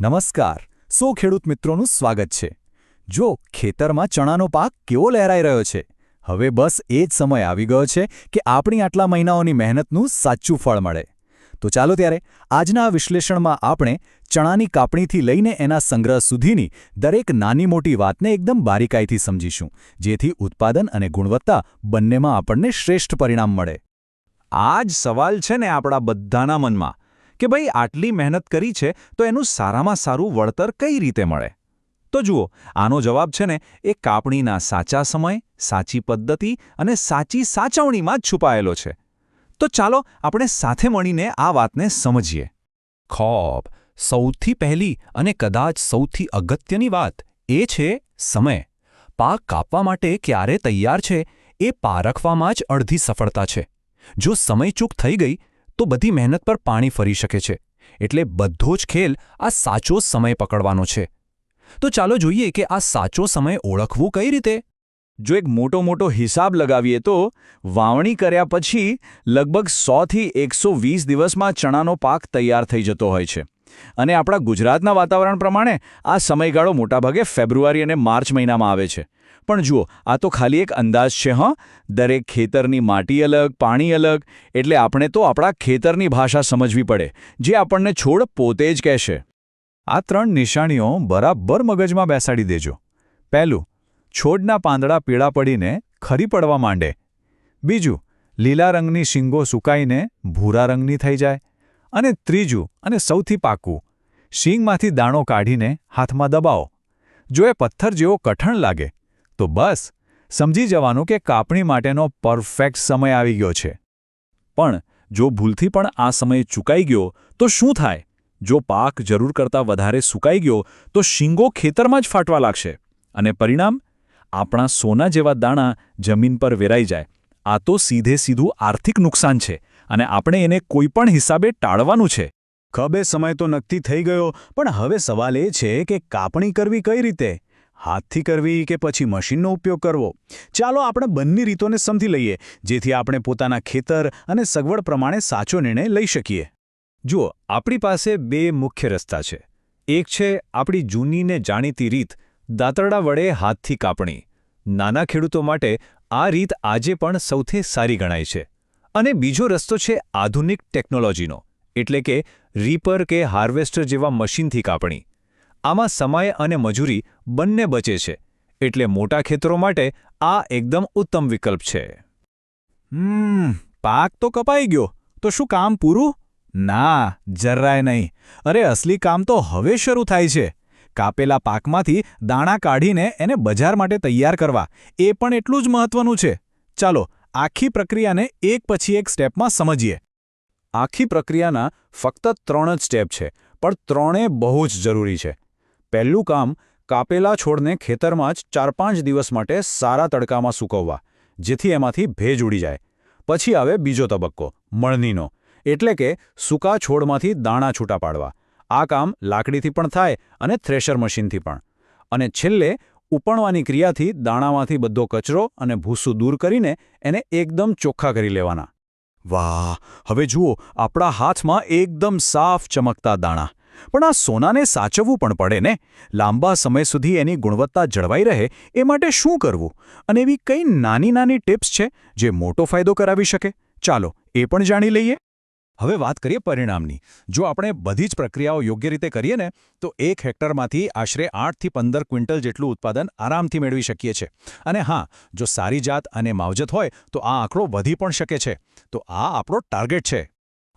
નમસ્કાર. સો ખેડૂત મિત્રોનું સ્વાગત છે. જો ખેતરમાં ચણાનો પાક કેવો લહેરાઈ રહ્યો છે? હવે બસ એ જ સમય આવી ગયો છે કે આપણી આટલા મહિનાઓની મહેનતનું સાચું ફળ મળે. તો ચાલો ત્યારે આજના વિશ્લેષણમાં આપણે ચણાની કાપણીથી લઈને એના સંગ્રહ સુધીની દરેક નાની મોટી વાતને એકદમ બારીકાઈથી સમજીશું, જેથી ઉત્પાદન અને ગુણવત્તા બંનેમાં આપણને શ્રેષ્ઠ પરિણામ મળે. આ જ સવાલ છે ને આપણા બધાના મનમાં. કે ભાઈ આટલી મહેનત કરી છે, તો એનું સારામાં સારું વળતર કઈ રીતે મળે? તો જુઓ, આનો જવાબ છે ને, એ કાપણીના સાચા સમય, સાચી પદ્ધતિ અને સાચી સાચવણીમાં જ છુપાયેલો છે. તો ચાલો આપણે સાથે મળીને આ વાતને સમજીએ. ખોબ, સૌથી પહેલી અને કદાચ સૌથી અગત્યની વાત એ છે સમય. પાક કાપવા માટે ક્યારે તૈયાર છે એ પારખવામાં જ અડધી સફળતા છે. જો સમયચૂક થઈ ગઈ તો બધી મહેનત પર પાણી ફરી શકે છે. એટલે બધો જ ખેલ આ સાચો સમય પકડવાનો છે. તો ચાલો જોઈએ કે આ સાચો સમય ઓળખવું કઈ રીતે? જો એક મોટો મોટો હિસાબ લગાવીએ તો વાવણી કર્યા પછી લગભગ સોથી એકસો વીસ દિવસમાં ચણાનો પાક તૈયાર થઈ જતો હોય છે. અને આપણા ગુજરાતના વાતાવરણ પ્રમાણે આ સમયગાળો મોટાભાગે ફેબ્રુઆરી અને માર્ચ મહિનામાં આવે છે. પણ જુઓ, આ તો ખાલી એક અંદાજ છે, હં. દરેક ખેતરની માટી અલગ, પાણી અલગ, એટલે આપણે તો આપણા ખેતરની ભાષા સમજવી પડે, જે આપણને છોડ પોતે જ કહેશે. આ ત્રણ નિશાનીઓ બરાબર મગજમાં બેસાડી દેજો. પહેલું, છોડના પાંદડા પીળા પડીને ખરી પડવા માંડે. બીજું, લીલા રંગની શીંગો સુકાઈને ભૂરા રંગની થઈ જાય. અને ત્રીજું અને સૌથી પાકું, શીંગમાંથી દાણો કાઢીને હાથમાં દબાવો. જો એ પથ્થર જેવો કઠણ લાગે તો બસ, સમજી જવાનું કે કાપણી માટેનો પરફેક્ટ સમય આવી ગયો છે. પણ, જો ભૂલથી પણ આ સમય ચૂકાઈ ગયો, તો શું થાય? જો પાક જરૂર કરતાં વધારે સુકાઈ ગયો, તો શીંગો ખેતરમાં જ ફાટવા લાગશે. અને પરિણામ? આપણા સોના જેવા દાણા જમીન પર વેરાઈ જાય. આ તો સીધે સીધું આર્થિક નુકસાન છે અને આપણે એને કોઈપણ હિસાબે ટાળવાનું છે. ખબે સમય તો નક્કી થઈ ગયો, પણ હવે સવાલ એ છે કે કાપણી કરવી કઈ રીતે? હાથથી કરવી કે પછી મશીનનો ઉપયોગ કરવો? ચાલો આપણે બંને રીતોને સમજી લઈએ, જેથી આપણે પોતાના ખેતર અને સગવડ પ્રમાણે સાચો નિર્ણય લઈ શકીએ. જુઓ, આપણી પાસે બે મુખ્ય રસ્તા છે. એક છે આપણી જૂની ને જાણીતી રીત, દાંતરડા વડે હાથથી કાપણી. નાના ખેડૂતો માટે આ રીત આજે પણ સૌથી સારી ગણાય છે. અને બીજો રસ્તો છે આધુનિક ટેકનોલોજીનો, એટલે કે રીપર કે હાર્વેસ્ટર જેવા મશીનથી કાપણી. આમાં સમય અને મજૂરી બંને બચે છે, એટલે મોટા ખેતરો માટે આ એકદમ ઉત્તમ વિકલ્પ છે. હમ, પાક તો કપાઈ ગયો, તો શું કામ પૂરું? ના, જરાય નહીં. અરે, અસલી કામ તો હવે શરૂ થાય છે. કાપેલા પાકમાંથી દાણા કાઢીને એને બજાર માટે તૈયાર કરવા, એ પણ એટલું જ મહત્વનું છે. ચાલો, આખી પ્રક્રિયાને એક પછી એક સ્ટેપમાં સમજીએ. આખી પ્રક્રિયાના ફક્ત ત્રણ જ સ્ટેપ છે, પણ ત્રણે બહુ જ જરૂરી છે. પહેલું કામ કાપેલા છોડને ખેતરમાં જ ચાર પાંચ દિવસ માટે સારા તડકામાં સૂકવવા, જેથી એમાંથી ભેજ ઉડી જાય. પછી આવે બીજો તબક્કો મળનીનો એટલે કે સૂકા છોડમાંથી દાણા છૂટા પાડવા. આ કામ લાકડીથી પણ થાય અને થ્રેશર મશીનથી પણ. અને છેલ્લે, ઉપણવાની ક્રિયાથી દાણામાંથી બધો કચરો અને ભૂસું દૂર કરીને એને એકદમ ચોખ્ખા કરી લેવાના. વાહ! હવે જુઓ, આપણા હાથમાં એકદમ સાફ ચમકતા દાણા. પણ આ સોનાને સાચવવું પણ પડે ને? લાંબા સમય સુધી એની ગુણવત્તા જળવાઈ રહે, એ માટે શું કરવું? અને એવી કઈ નાની નાની ટિપ્સ છે જે મોટો ફાયદો કરાવી શકે? ચાલો, એ પણ જાણી લઈએ. હવે વાત કરીએ પરિણામની. જો આપણે બધી જ પ્રક્રિયાઓ યોગ્ય રીતે કરીએ ને, તો એક હેક્ટરમાંથી આશરે આઠથી પંદર ક્વિન્ટલ જેટલું ઉત્પાદન આરામથી મેળવી શકીએ છીએ અને હા, જો સારી જાત અને માવજત હોય, તો આ આંકડો વધી પણ શકે છે. તો આ આપણો ટાર્ગેટ છે.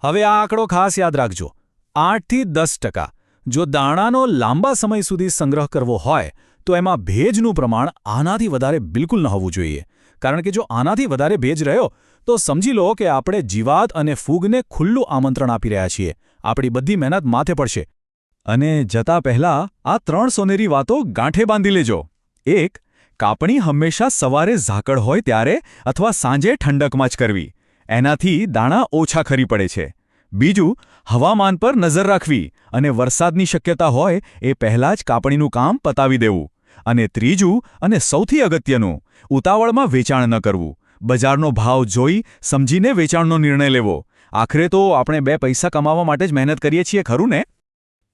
હવે આ આંકડો ખાસ યાદ રાખજો. આઠથી દસ ટકા. જો દાણાનો લાંબા સમય સુધી સંગ્રહ કરવો હોય, તો એમાં ભેજનું પ્રમાણ આનાથી વધારે બિલકુલ ન હોવું જોઈએ. કારણ કે જો આનાથી વધારે ભેજ રહ્યો, તો સમજી લો કે આપણે જીવાત અને ફૂગને ખુલ્લું આમંત્રણ આપી રહ્યા છીએ. આપણી બધી મહેનત માથે પડશે. અને જતા પહેલા આ ત્રણ સોનેરી વાતો ગાંઠે બાંધી લેજો. એક, કાપણી હંમેશા સવારે ઝાકળ હોય ત્યારે અથવા સાંજે ઠંડકમાં જ કરવી. એનાથી દાણા ઓછા ખરી પડે છે. બીજું, હવામાન પર નજર રાખવી અને વરસાદની શક્યતા હોય એ પહેલાં જ કાપણીનું કામ પતાવી દેવું. અને ત્રીજું અને સૌથી અગત્યનું, ઉતાવળમાં વેચાણ ન કરવું. બજારનો ભાવ જોઈ સમજીને વેચાણનો નિર્ણય લેવો. આખરે તો આપણે બે પૈસા કમાવા માટે જ મહેનત કરીએ છીએ, ખરું ને?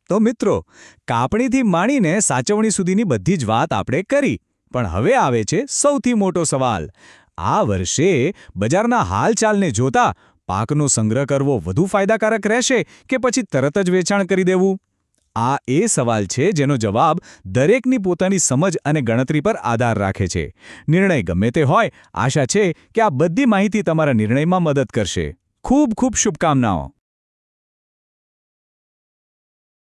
તો મિત્રો, કાપણીથી માંડીને સાચવણી સુધીની બધી જ વાત આપણે કરી. પણ હવે આવે છે સૌથી મોટો સવાલ. આ વર્ષે બજારના હાલચાલને જોતા પાકનો સંગ્રહ કરવો વધુ ફાયદાકારક રહેશે કે પછી તરત જ વેચાણ કરી દેવું? આ એ સવાલ છે જેનો જવાબ દરેકની પોતાની સમજ અને ગણતરી પર આધાર રાખે છે. નિર્ણય ગમે તે હોય, આશા છે કે આ બધી માહિતી તમારા નિર્ણયમાં મદદ કરશે. ખૂબ ખૂબ શુભકામનાઓ.